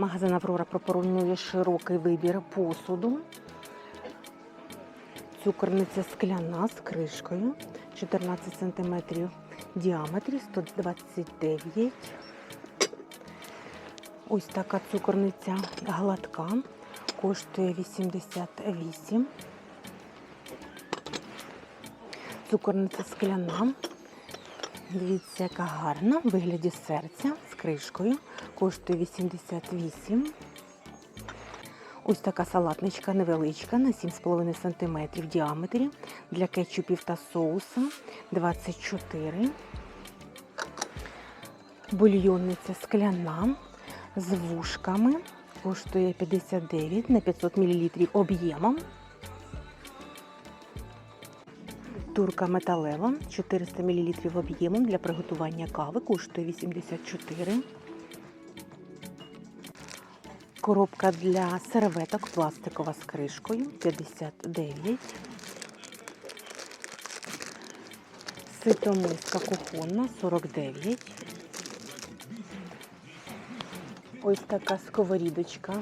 Магазин Аврора пропонує широкий вибір посуду. Цукорниця скляна з кришкою 14 см діаметрі 129. Ось така цукорниця гладка, коштує 88. Цукорниця скляна. Дивіться, яка гарна, в вигляді серця кришкою. Коштує 88. Ось така салатничка невеличка на 7,5 см в діаметрі для кетчупів та соуса 24. Бульйонниця скляна з вушками. Коштує 59 на 500 мл об'ємом. Турка металева 400 мл об'ємом для приготування кави коштує 84. Коробка для серветок пластикова з кришкою 59. Ситомиска кухонна 49. Ось така сковорідочка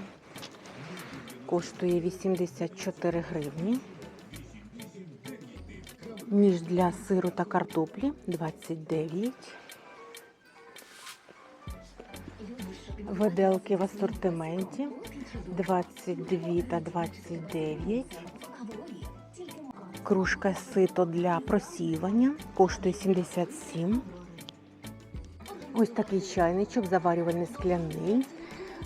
коштує 84 гривні. Ніж для сиру та картоплі 29. Виделки в асортименті 22 та 29. Кружка сито для просіювання коштує 77. Ось такий чайничок, заварювальний скляний,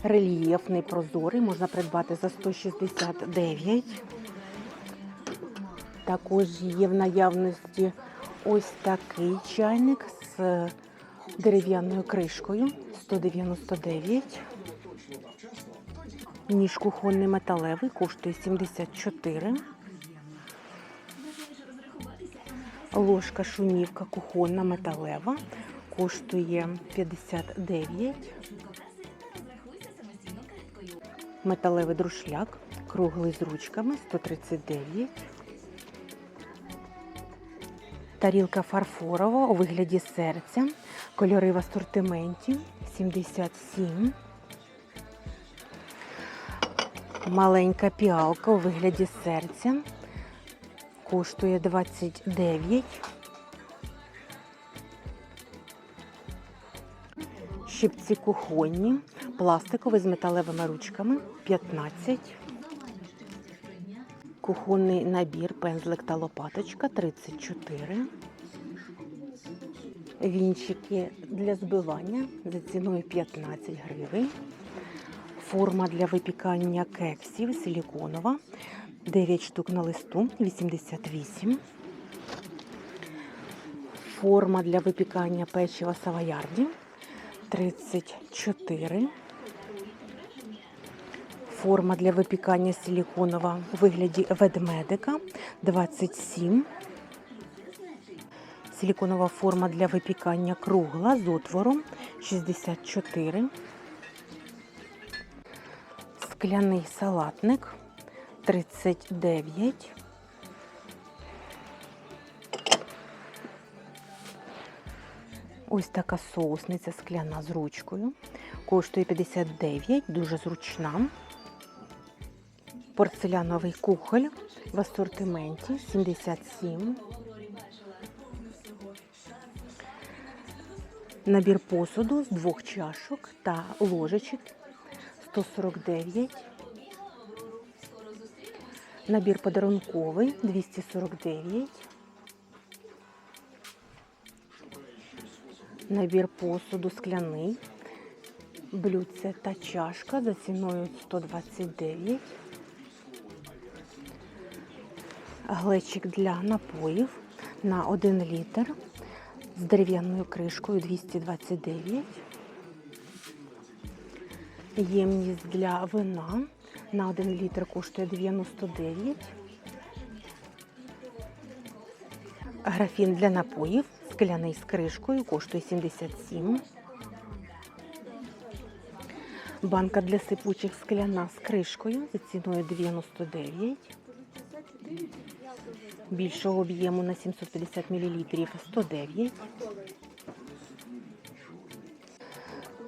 рельєфний, прозорий, можна придбати за 169. Також є в наявності ось такий чайник з дерев'яною кришкою 199. Ніж кухонний металевий коштує 74. Ложка шумівка кухонна металева коштує 59. Металевий друшляк круглий з ручками 139. Тарілка фарфорова у вигляді серця. Кольори в асортименті 77. Маленька піалка у вигляді серця. Коштує 29. Щипці кухонні, пластикові з металевими ручками 15. Кухонний набір, пензлик та лопаточка 34. Вінчики для збивання за ціною 15 гривень. Форма для випікання кексів силіконова. 9 штук на листу 88. Форма для випікання печива савоярді 34. Форма для випікання силіконова у вигляді ведмедика 27. Силіконова форма для випікання кругла з отвором 64. Скляний салатник 39. Ось така соусниця скляна з ручкою. Коштує 59, дуже зручна. Порцеляновий кухоль в асортименті 77. Набір посуду з двох чашок та ложечок 149. Набір подарунковий 249. Набір посуду скляний. Блюдце та чашка за ціною 129. Глечик для напоїв на 1 літр з дерев'яною кришкою 229. Ємність для вина на 1 літр коштує 99. Графін для напоїв скляний з кришкою коштує 77. Банка для сипучих скляна з кришкою за ціною 99. Більшого об'єму на 750 мл 109.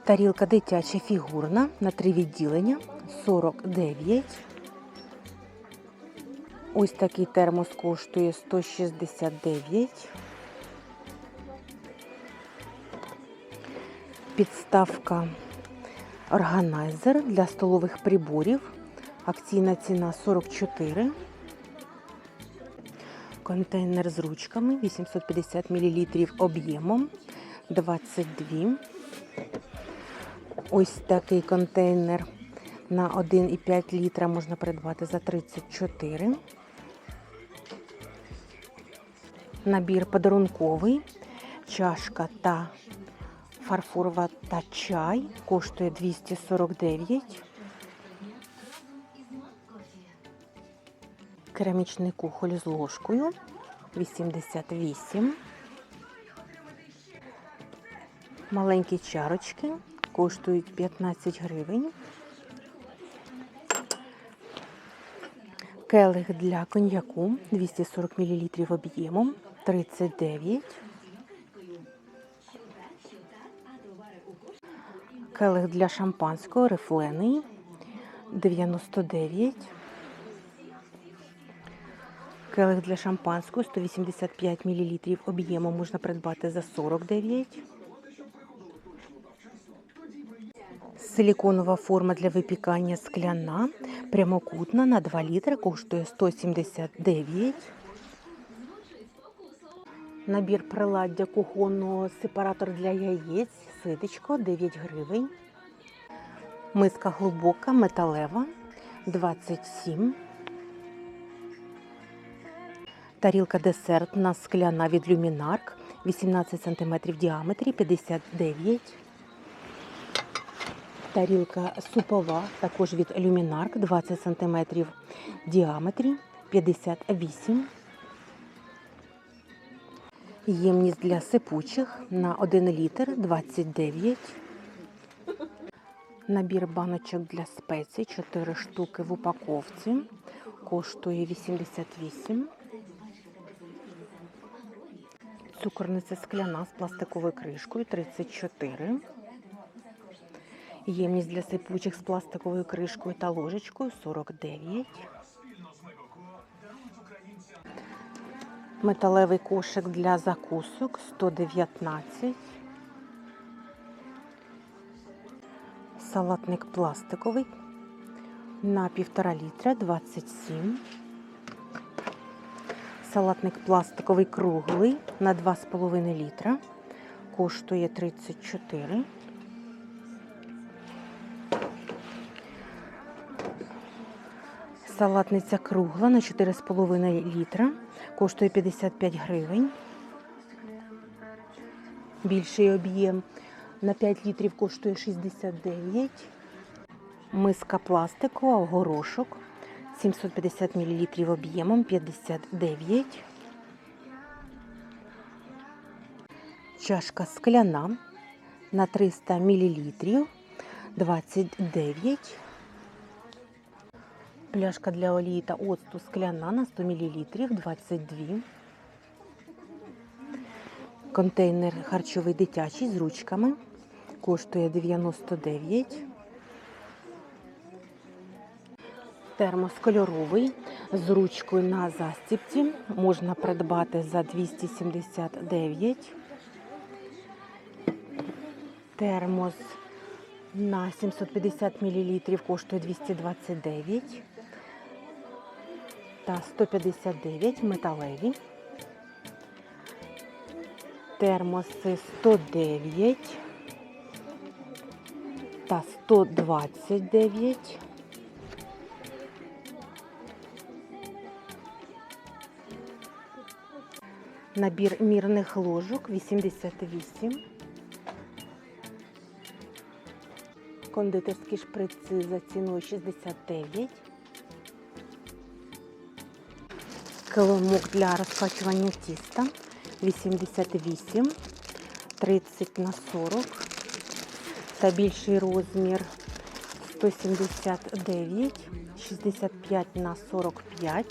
Тарілка дитяча фігурна на три відділення 49. Ось такий термос коштує 169. Підставка органайзер для столових приборів. Акційна ціна 44. Контейнер з ручками 850 мл об'ємом 22. Ось такий контейнер на 1,5 літра можна придбати за 34. Набір подарунковий, чашка та фарфорова та чай коштує 249. Керамічний кухоль з ложкою 88. Маленькі чарочки коштують 15 гривень. Келих для коньяку 240 мл об'ємом 39. Келих для шампанського рифлений 99. Келих для шампанського 185 мл об'ємом можна придбати за 49. Силіконова форма для випікання скляна, прямокутна на 2 літри, коштує 179. Набір приладдя кухонного сепаратор для яєць, ситечко 9 гривень. Миска глибока, металева 27. Тарілка десертна скляна від люмінарк 18 см в діаметрі 59 Тарілка супова, також від люмінарк 20 см в діаметрі 58 Ємність для сипучих на 1 літр 29 Набір баночок для спецій 4 штуки в упаковці. Коштує 88 Цукорниця скляна з пластиковою кришкою 34. Ємність для сипучих з пластиковою кришкою та ложечкою 49. Металевий кошик для закусок 119. Салатник пластиковий на 1,5 літра 27. Салатник пластиковий круглий на 2,5 літра. Коштує 34. Салатниця кругла на 4,5 літра. Коштує 55 гривень. Більший об'єм на 5 літрів коштує 69. Миска пластикова, горошок 750 мл об'ємом 59. Чашка скляна на 300 мл 29. Пляшка для олії та оцту скляна на 100 мл 22. Контейнер харчовий дитячий з ручками коштує 99. Термос кольоровий з ручкою на застіпці можна придбати за 279. Термос на 750 мл коштує 229 та 159 металеві. Термоси 109 та 129. Набір мірних ложок 88. Кондитерські шприци за ціною 69. Килимок для розкачування тіста 88, 30 на 40 та більший розмір 179, 65 на 45.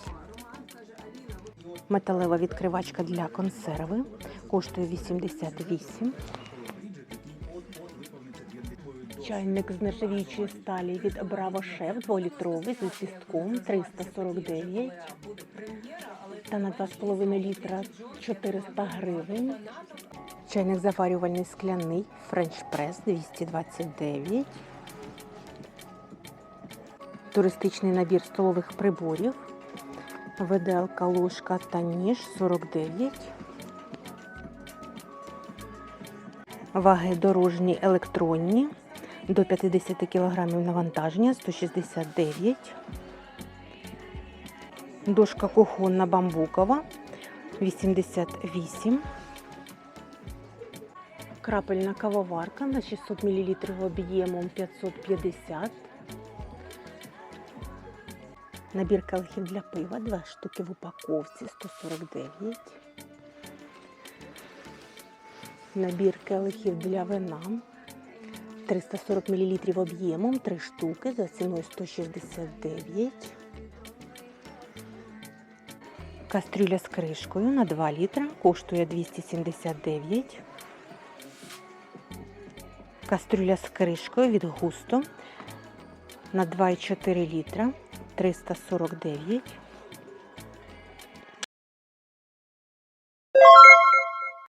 Металева відкривачка для консерви коштує 88. Чайник з нержавіючої сталі від Браво Шеф 2-літровий з лістком 349 та на 2,5 літра 400 гривень. Чайник заварювальний скляний Френч Прес 229. Туристичний набір столових приборів. Виделка, ложка та ніж 49. Ваги дорожні електронні до 50 кг навантаження 169. Дошка кухонна бамбукова 88. Крапельна кавоварка на 600 мл об'ємом 550. Набір келихів для пива, 2 штуки в упаковці 149. Набір келихів для вина 340 мл об'ємом, 3 штуки за ціною 169. Кастрюля з кришкою на 2 літра коштує 279. Кастрюля з кришкою від густо на 2,4 літра 349.